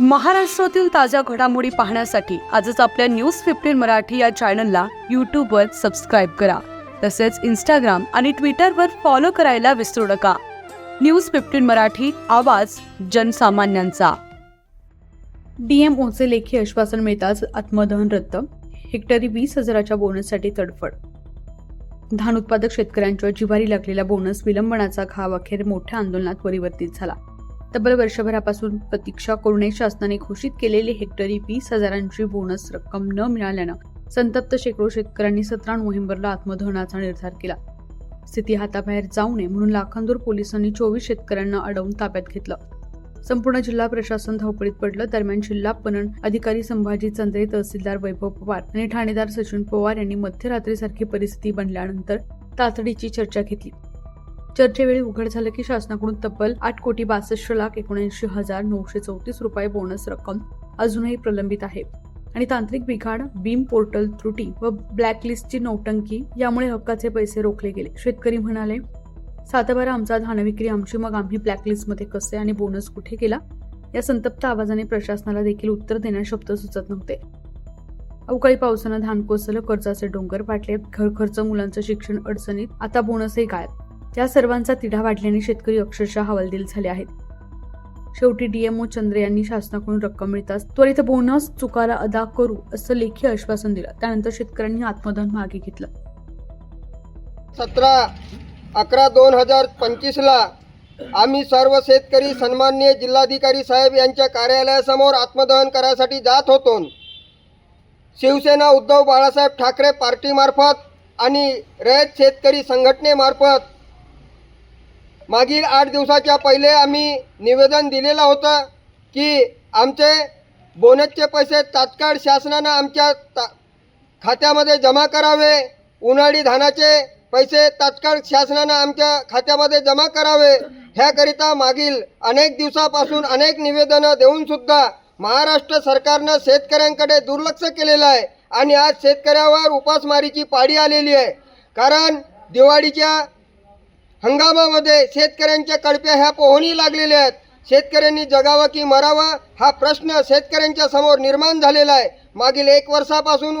महाराष्ट्रातील ताज्या घडामोडी पाहण्यासाठी आजच आपल्या न्यूज फिफ्टीन मराठी या चॅनलला यूट्यूबवर सबस्क्राईब करा. तसेच इंस्टाग्राम आणि ट्विटरवर फॉलो करायला विसरू नका. न्यूज फिफ्टीन मराठी आवाज जनसामान्यांचा. डीएमओचे लेखी आश्वासन मिळताच आत्मदहन रद्द हेक्टरी वीस हजाराच्या बोनससाठी तडफड. धान उत्पादक शेतकऱ्यांच्या जिवारी लागलेला बोनस विलंबनाचा घाव अखेर मोठ्या आंदोलनात परिवर्तित झाला. तब्बल वर्षभरापासून प्रतीक्षा करूनही शासनाने घोषित केलेली हेक्टरी वीस हजारांची बोनस रक्कम न मिळाल्यानं संतप्त शेकडो शेतकऱ्यांनी सतरा नोव्हेंबरला आत्मदहनाचा निर्धार केला. स्थिती हाताबाहेर जाऊ नये म्हणून लाखांदूर पोलिसांनी चोवीस शेतकऱ्यांना अडवून ताब्यात घेतलं. संपूर्ण जिल्हा प्रशासन धावपळीत पडलं. दरम्यान जिल्हा पणन अधिकारी संभाजी चंद्रे तहसीलदार वैभव पवार आणि ठाणेदार सचिन पवार यांनी मध्यरात्रीसारखी परिस्थिती बनल्यानंतर तातडीची चर्चा घेतली. चर्चेवेळी उघड झालं की शासनाकडून तब्बल आठ कोटी बासष्ट लाख एकोणऐंशी हजार नऊशे चौतीस रुपये बोनस रक्कम अजूनही प्रलंबित आहे. आणि तांत्रिक बिघाड बीम पोर्टल त्रुटी व ब्लॅकलिस्टची नौटंकी यामुळे हक्काचे पैसे रोखले गेले. शेतकरी म्हणाले सातबारा आमचा धान विक्री आमची मग आम्ही ब्लॅकलिस्टमध्ये कसे आणि बोनस कुठे केला? या संतप्त आवाजाने प्रशासनाला देखील उत्तर देण्यास शब्द सुचत नव्हते. अवकाळी पावसानं धान कोसळलं कर्जाचे डोंगर पाटले घर खर्च मुलांचं शिक्षण अडचणीत आता बोनसही गायब. या सर्वांचा तिढा वाढल्याने शेतकरी अक्षरशः हवालदिल झाले आहेत. शेवटी डीएमओ चंद्र यांनी शासनाकडून रक्कम मिळताच त्वरित बोनस चुकारा अदा करू असं लेखी आश्वासन दिलं. त्यानंतर शेतकऱ्यांनी आत्मदान मागे घेतलं. सतरा अकरा दोन हजार पंचवीसला आम्ही सर्व शेतकरी सन्माननीय जिल्हाधिकारी साहेब यांच्या कार्यालयासमोर आत्मदहन करायसाठी जात होतो. शिवसेना उद्धव बाळासाहेब ठाकरे पार्टीमार्फत आणि रयत शेतकरी संघटनेमार्फत मागील आठ दिवसाच्या पहिले आम्ही निवेदन दिलेलं होतं की आमचे बोनसचे पैसे तात्काळ शासनानं आमच्या ता खात्यामध्ये जमा करावे. उन्हाळी धानाचे पैसे तात्काळ शासनानं आमच्या खात्यामध्ये जमा करावे. ह्याकरिता मागील अनेक दिवसापासून अनेक निवेदनं देऊन सुद्धा महाराष्ट्र सरकारनं शेतकऱ्यांकडे दुर्लक्ष केलेलं आहे आणि आज शेतकऱ्यावर उपासमारीची पाडी आलेली आहे. कारण दिवाळीच्या हंगामामध्ये शेतकऱ्यांच्या कडप्या ह्या पोहणी लागलेल्या आहेत. शेतकऱ्यांनी जगावं की मरावं हा प्रश्न शेतकऱ्यांच्या समोर निर्माण झालेला आहे. मागील एक वर्षापासून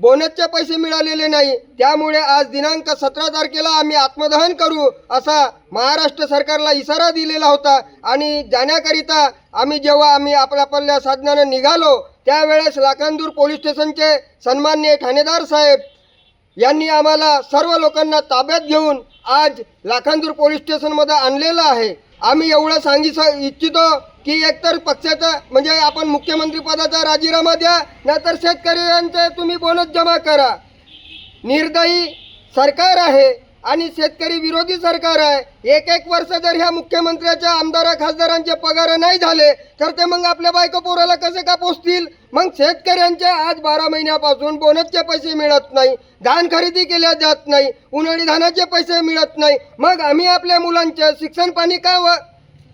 बोनसचे पैसे मिळालेले नाही. त्यामुळे आज दिनांक सतरा तारखेला आम्ही आत्मदहन करू असा महाराष्ट्र सरकारला इशारा दिलेला होता. आणि जाण्याकरिता आम्ही जेव्हा आम्ही आपल्या आपल्या साधनानं निघालो त्यावेळेस लाखांदूर पोलीस स्टेशनचे सन्मान्य ठाणेदार साहेब यांनी आम्हाला सर्व लोकांना ताब्यात घेऊन आज लाखांदूर पोलीस स्टेशनमध्ये आणलेलं आहे. आम्ही एवढं सांगी इच्छितो की एकतर पक्षाचा म्हणजे आपण मुख्यमंत्रीपदाचा राजीनामा द्या नाहीतर शेतकऱ्यांचे तुम्ही बोनस जमा करा. निर्दयी सरकार आहे. आणि शेतकरी विरोधी सरकार आहे. एक एक वर्ष जर ह्या मुख्यमंत्र्याच्या आमदार खासदारांचे पगार नाही झाले तर ते मग आपल्या बायको पोराला कसे का पोचतील मग शेतकऱ्यांचे आज बारा महिन्यापासून बोनसचे पैसे मिळत नाही धान खरेदी केल्या जात नाही उन्हाळी धानाचे पैसे मिळत नाही. मग आम्ही आपल्या मुलांचे शिक्षण पाणी का व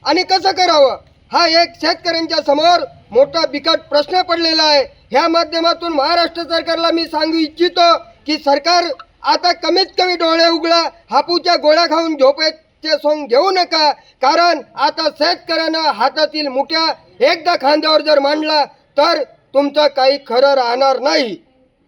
आणि कसं करावं? हा एक शेतकऱ्यांच्या समोर मोठा बिकट प्रश्न पडलेला आहे. ह्या माध्यमातून महाराष्ट्र सरकारला मी सांगू इच्छितो की सरकार आता कमीत कमी डोळे उघडा हापूच्या गोळ्या खाऊन झोपेचे सोंग घेऊ नका. कारण आता शेतकऱ्यानं हातातील मुठ्या एकदा खांद्यावर जर मांडला तर तुमचं काही खरं राहणार नाही.